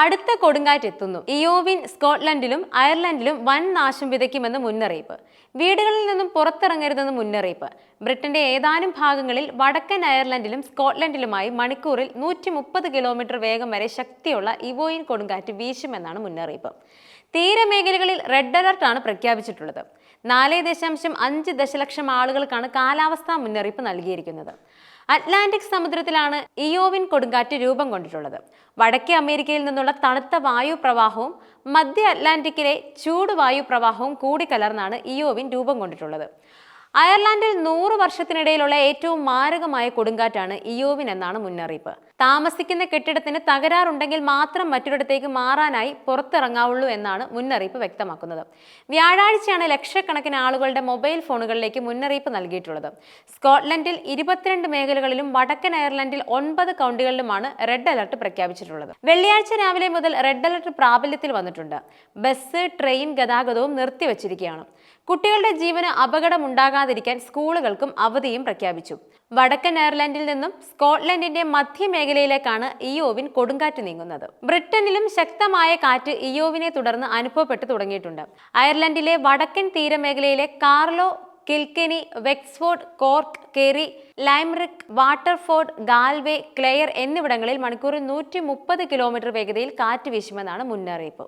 അടുത്ത കൊടുങ്കാറ്റ് എത്തുന്നു ഇയോവിൻ സ്കോട്ട്ലൻഡിലും അയർലൻഡിലും വൻ നാശം വിതയ്ക്കുമെന്ന് മുന്നറിയിപ്പ്. വീടുകളിൽ നിന്നും പുറത്തിറങ്ങരുതെന്ന് മുന്നറിയിപ്പ്. ബ്രിട്ടന്റെ ഏതാനും ഭാഗങ്ങളിൽ വടക്കൻ അയർലൻഡിലും സ്കോട്ട്ലൻഡിലുമായി മണിക്കൂറിൽ നൂറ്റി മുപ്പത് കിലോമീറ്റർ വേഗം വരെ ശക്തിയുള്ള ഇവോയിൻ കൊടുങ്കാറ്റ് വീശുമെന്നാണ് മുന്നറിയിപ്പ്. തീരമേഖലകളിൽ റെഡ് അലർട്ടാണ് പ്രഖ്യാപിച്ചിട്ടുള്ളത്. നാല് ദശാംശം അഞ്ച് ദശലക്ഷം ആളുകൾക്കാണ് കാലാവസ്ഥാ മുന്നറിയിപ്പ് നൽകിയിരിക്കുന്നത്. അറ്റ്ലാന്റിക് സമുദ്രത്തിലാണ് ഇയോവിൻ കൊടുങ്കാറ്റ് രൂപം കൊണ്ടിട്ടുള്ളത്. വടക്കേ അമേരിക്കയിൽ നിന്നുള്ള തണുത്ത വായു പ്രവാഹവും മധ്യ അറ്റ്ലാന്റിക്കിലെ ചൂട് വായു പ്രവാഹവും കൂടിക്കലർന്നാണ് ഇയോവിൻ രൂപം കൊണ്ടിട്ടുള്ളത്. അയർലാൻഡിൽ നൂറ് വർഷത്തിനിടയിലുള്ള ഏറ്റവും മാരകമായ കൊടുങ്കാറ്റാണ് ഇയോവിൻ എന്നാണ് മുന്നറിയിപ്പ്. താമസിക്കുന്ന കെട്ടിടത്തിന് തകരാറുണ്ടെങ്കിൽ മാത്രം മറ്റൊരിടത്തേക്ക് മാറാനായി പുറത്തിറങ്ങാവുള്ളൂ എന്നാണ് മുന്നറിയിപ്പ് വ്യക്തമാക്കുന്നത്. വ്യാഴാഴ്ചയാണ് ലക്ഷക്കണക്കിന് ആളുകളുടെ മൊബൈൽ ഫോണുകളിലേക്ക് മുന്നറിയിപ്പ് നൽകിയിട്ടുള്ളത്. സ്കോട്ട്ലൻഡിൽ ഇരുപത്തിരണ്ട് മേഖലകളിലും വടക്കൻ അയർലൻഡിൽ ഒൻപത് കൗണ്ടികളിലുമാണ് റെഡ് അലർട്ട് പ്രഖ്യാപിച്ചിട്ടുള്ളത്. വെള്ളിയാഴ്ച രാവിലെ മുതൽ റെഡ് അലർട്ട് പ്രാബല്യത്തിൽ വന്നിട്ടുണ്ട്. ബസ് ട്രെയിൻ ഗതാഗതവും നിർത്തിവച്ചിരിക്കുകയാണ്. കുട്ടികളുടെ ജീവന് അപകടമുണ്ടാകാതിരിക്കാൻ സ്കൂളുകൾക്കും അവധിയും പ്രഖ്യാപിച്ചു. വടക്കൻ അയർലൻഡിൽ നിന്നും സ്കോട്ട്ലൻഡിന്റെ മധ്യമേഖലയിലേക്കാണ് ഇയോവിൻ കൊടുങ്കാറ്റ് നീങ്ങുന്നത്. ബ്രിട്ടനിലും ശക്തമായ കാറ്റ് ഇയോവിനെ തുടർന്ന് അനുഭവപ്പെട്ടു തുടങ്ങിയിട്ടുണ്ട്. അയർലൻഡിലെ വടക്കൻ തീരമേഖലയിലെ Carlow Kilkenny Wexford Cork Kerry Limerick Waterford Galway Clare എന്നിവിടങ്ങളിൽ മണിക്കൂറിൽ നൂറ്റി കിലോമീറ്റർ വേഗതയിൽ കാറ്റ് വീശുമെന്നാണ് മുന്നറിയിപ്പ്.